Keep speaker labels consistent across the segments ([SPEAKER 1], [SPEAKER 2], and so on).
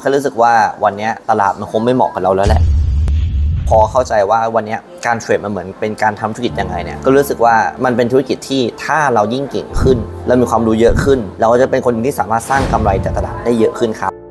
[SPEAKER 1] แค่รู้สึกว่าวันนี้ตลาดมันคงไม่เหมาะกับเราแล้วแหละ พอเข้าใจว่าวันนี้การเทรดมันเหมือนเป็นการทำธุรกิจยังไงเนี่ยก็รู้สึกว่ามันเป็นธุรกิจที่ถ้าเรายิ่งเก่งขึ้น เรามีความรู้เยอะขึ้น เราก็จะเป็นคนที่สามารถสร้างกำไรจากตลาดได้เยอะขึ้นครับ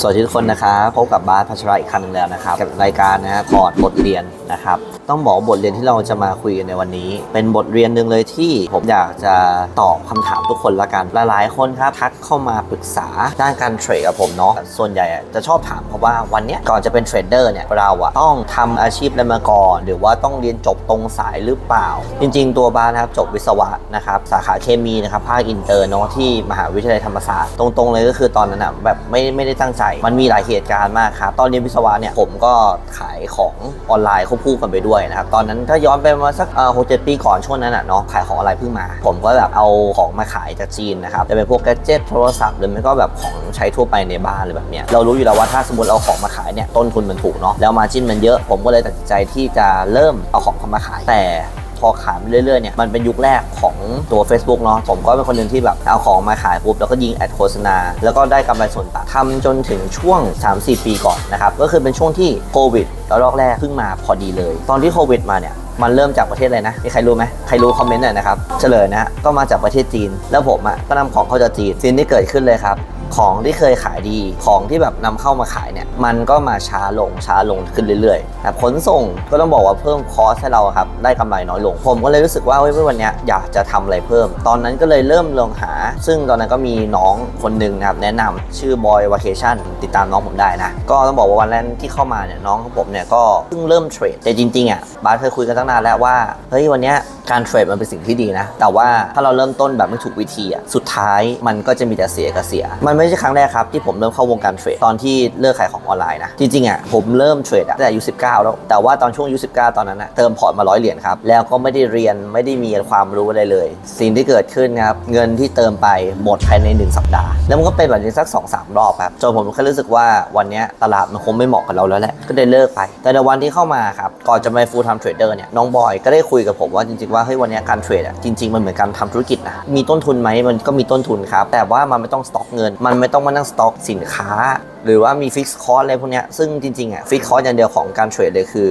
[SPEAKER 1] สวัสดีทุกคนนะครับพบกับบาสพัชราอีกครั้งหนึงแล้วนะครับกับรายการนะฮะถอดบทเรียนนะครับต้องบอกบทเรียนที่เราจะมาคุยกันในวันนี้ เป็นบทเรียนหนึ่งเลยที่ผมอยากจะตอบคำถามทุกคนละกันหลายๆคนครับทักเข้ามาปรึกษาด้านการเทรดกับผมเนาะส่วนใหญ่จะชอบถามเพราะว่าวันนี้ก่อนจะเป็นเทรดเดอร์เนี่ยเราอะต้องทำอาชีพอะไรมาก่อน หรือว่าต้องเรียนจบตรงสายหรือเปล่า จริง ๆ ตัวบาสนะครับจบวิศวะนะครับสาขาเคมีนะครับภาคอินเตอร์เนาะที่มหาวิทยาลัยธรรมศาสตร์ตรงๆเลยก็คือตอนนั้นอะแบบไม่ไม่ได้ตั้งใจมันมีหลายเหตุการณ์มากครับ ตอนเรียนวิศวะเนี่ยผมก็ขายของออนไลน์ควบคู่กันไปด้วยนะครับ ตอนนั้นถ้าย้อนไปมาสักหกเจ็ดปีก่อนช่วงนั้นอะเนาะขายของออนไลน์เพิ่งมา ผมก็แบบเอาของมาขายจากจีนนะครับจะเป็นพวกแกดเจิตโทรศัพท์หรือไม่ก็แบบของใช้ทั่วไปในบ้านอะไรแบบเนี้ยเรารู้อยู่แล้วว่าถ้าสมมติเราของมาขายเนี่ยต้นทุนมันถูกเนาะแล้วมาจิ้นมันเยอะผมก็เลยตัดสินใจที่จะเริ่มเอาของเข้ามาขายแต่ อขายไปเรื่อยๆเนี่ยมันเป็นยุคแรกของตัว Facebook เนาะผมก็เป็นคนหนึ่งที่แบบเอาของมาขายปุ๊บแล้วก็ยิงแอดโฆษณา แล้วก็ได้กำไรส่วนต่างทำจนถึงช่วง 3-4 ปีก่อนนะครับก็คือเป็นช่วงที่โควิดแล้วรอบแรกเพิ่งมาพอดีเลย ตอนที่โควิดมาเนี่ยมันเริ่มจากประเทศอะไรนะ มีใครรู้ไหมใครรู้คอมเมนต์หน่อยนะครับ เฉลยนะ ก็มาจากประเทศจีน แล้วผมอะก็นำของเข้าจากจีนสิ่งที่เกิดขึ้นเลยครับ ของที่เคยขายดีของที่แบบนำเข้ามาขายเนี่ยมันก็มาช้าลงช้าลงขึ้นเรื่อยๆแต่ขนส่งก็ต้องบอกว่าเพิ่มคอสให้เราครับได้กำไรน้อยลง ผมก็เลยรู้สึกว่าเฮ้ยวันนี้อยากจะทำอะไรเพิ่ม ตอนนั้นก็เลยเริ่มลองหา ซึ่งตอนนั้นก็มีน้องคนหนึ่งนะครับแนะนำชื่อบอยวาเคชั่นติดตามน้องผมได้นะ ก็ต้องบอกว่าวันแรกที่เข้ามาเนี่ยน้องของผมเนี่ยก็เพิ่งเริ่มเทรดแต่จริงๆอะบาสเคยคุยกันตั้งนานแล้วว่าเฮ้ยวันนี้การเทรดมันเป็นสิ่งที่ดีนะ แต่ว่าถ้าเราเริ่มต้นแบบไม่ถูกวิธีอะสุดท้ายมันก็จะมีแต่เสียกับเสีย มันไม่ใช่ครั้งแรกครับที่ผมเริ่มเข้าวงการเทรดตอนที่เลิกขายของออนไลน์นะ จริงๆอะผมเริ่มเทรดตั้งแต่อายุ19 แล้ว แต่ว่าตอนช่วงอายุ19 ตอนนั้นอะเติมพอร์ตมาร้อยเหรียญครับ แล้วก็ไม่ได้เรียนไม่ได้มีความรู้อะไรเลย สิ่งที่เกิดขึ้นครับเงินที่เติมไปหมดภายในหนึ่งสัปดาห์ แล้วมันก็เป็นแบบนี้สัก2อสรอบครับจนผมแค่รู้สึกว่าวันนี้ตลาดมันคงไม่เหมาะกับเราแล้วแหละก็ได้เลิกไป แต่ในวันที่เข้ามาครับก่อนจะมา full time trader เนี่ยน้องบอยก็ได้คุยกับผมว่าจริงๆว่าเฮ้ยวันนี้การเทรดอะจริง ๆ มันเหมือนการทำธุรกิจนะมีต้นทุนไหมมันก็มีต้นทุนครับ แต่ว่ามันไม่ต้องสต็อกเงิน มันไม่ต้องมานั่งสต็อกสินค้า หรือว่ามีฟิกซ์คอร์สอะไรพวกนี้ซึ่งจริงๆอะฟิกซ์คอร์สอย่างเดียวของการเทรดเลยคือ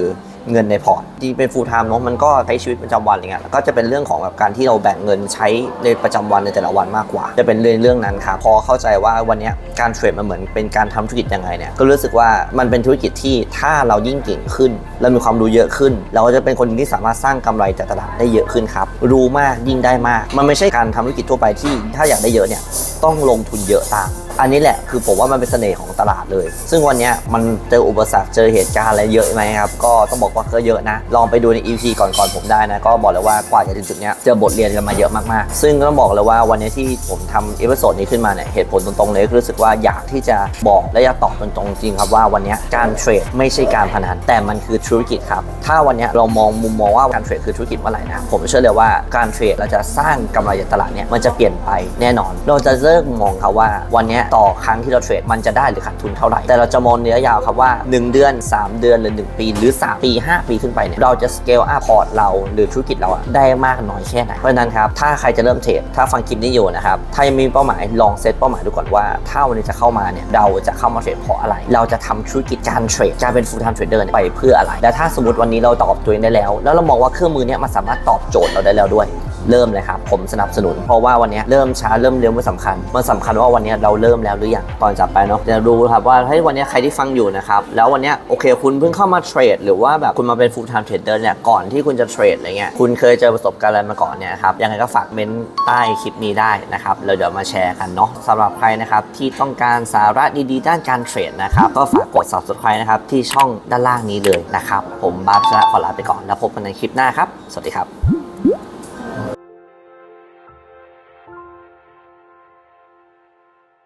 [SPEAKER 1] เงินในพอร์ตที่เป็นฟูลไทม์เนาะมันก็ใช้ชีวิตประจำวันอะไรเงี้ยแล้วก็จะเป็นเรื่องของแบบการที่เราแบ่งเงินใช้ในประจำวันในแต่ละวันมากกว่า จะเป็นเรื่องเรื่องนั้นครับพอเข้าใจว่าวันนี้การเทรดมันเหมือนเป็นการทำธุรกิจยังไงเนี่ยก็รู้สึกว่ามันเป็นธุรกิจที่ถ้าเรายิ่งเก่งขึ้นเรามีความรู้เยอะขึ้น เราก็จะเป็นคนที่สามารถสร้างกำไรจากตลาดได้เยอะขึ้นครับรู้มากยิ่งได้มาก มันไม่ใช่การทำธุรกิจทั่วไปที่ถ้าอยากได้เยอะเนี่ยต้องลงทุนเยอะตาม อันนี้แหละคือผมว่ามันเป็นเสน่ห์ของตลาดเลย ซึ่งวันนี้มันเจออุปสรรคเจอเหตุการณ์อะไรเยอะไหมครับ ก็ต้องบอกว่าก็เยอะนะ ลองไปดูใน EP ก่อนๆผมได้นะ ก็บอกเลยว่ากว่าจะถึงจุดนี้เจอบทเรียนกันมาเยอะมากๆ ซึ่งต้องบอกเลยว่าวันนี้ที่ผมทำเอพิโซดนี้ขึ้นมาเนี่ยเหตุผลตรงๆเลยรู้สึกว่าอยากที่จะบอกและอยากตอบตรงๆจริงครับว่าวันนี้การเทรดไม่ใช่การพนันแต่มันคือธุรกิจครับถ้าวันนี้เรามองมุมมองว่าการเทรดคือธุรกิจเมื่อไหร่นะผมเชื่อเลยว่าการเทรดเราจะสร้างกำไรจากตลาดเนี่ยมันจะเปลี่ยนไปแน่นอน เราจะเริ่มองครับว่าวันนี้ต่อครั้งที่เราเทรดมันจะได้หรือขาดทุนเท่าไหร่ แต่เราจะมองระยะยาวครับว่า 1 เดือน 3 เดือนหรือ 1 ปีหรือ 3 ปี 5 ปีขึ้นไปเนี่ยเราจะสเกลอัพพอร์ตเราหรือธุรกิจเราอะได้มากน้อยแค่ไหนเพราะฉะนั้นครับถ้าใครจะเริ่มเทรดถ้าฟังคลิปนี้อยู่นะครับถ้ายังมีเป้าหมายลองเซตเป้าหมายดูก่อนว่าถ้าวันนี้จะเข้ามาเนี่ยเราจะเข้ามาเทรดเพราะอะไร เราจะทำธุรกิจการเทรดการเป็น full time trader เนี่ยไปเพื่ออะไรและถ้าสมมติวันนี้เราตอบตัวเองได้แล้ว แล้วเรามองว่าเครื่องมือเนี้มันสามารถตอบโจทย์เราได้แล้วด้วย เริ่มเลยครับผมสนับสนุน เพราะว่าวันนี้เริ่มช้าเริ่มเร็วไม่สำคัญมันสำคัญว่าวันนี้เราเริ่มแล้วหรือยังตอนจับไปเนาะจะดูครับว่าเฮ้ยวันนี้ใครที่ฟังอยู่นะครับแล้ววันนี้โอเคคุณเพิ่งเข้ามาเทรดหรือว่าแบบคุณมาเป็น full time trader เนี่ยก่อนที่คุณจะเทรดอะไรเงี้ยคุณเคยเจอประสบการณ์อะไรมาก่อนเนี่ยครับยังไงก็ฝากเมนต์ใต้คลิปนี้ได้นะครับแล้วเดี๋ยวมาแชร์กันเนาะสำหรับใครนะครับที่ต้องการสาระดีๆ ด้านการเทรดนะครับก็ฝากกด subscribe นะครับที่ช่องด้านล่างนี้เลยนะครับผมบาสชนะขอลาไปก่อนแล้วพบกันในคลิปหน้าครับ สวัสดีครับ